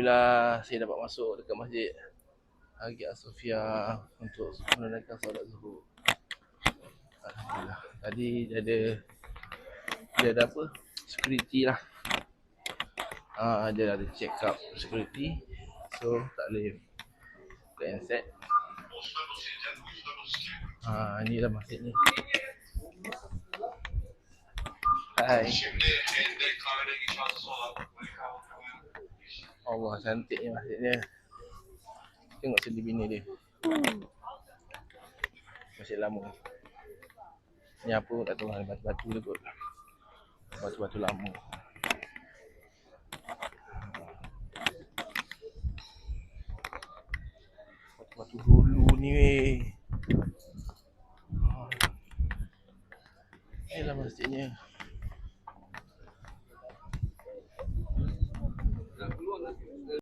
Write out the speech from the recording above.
Bila saya dapat masuk dekat masjid Hagia Sophia untuk menunaikan solat zuhur. Alhamdulillah. Tadi dia ada dia ada apa? Security lah. Ah, dia ada check up security. So tak boleh buka handset. Ah, ni lah masjid ni. Hai. Allah cantiknya masjidnya. Tengok sini bini dia. Masjid lama. Ni apa tak tahu ada batu-batu dia kot. Batu-batu lama. Batu-batu dulu ni weh. Ah. Inilah masjidnya.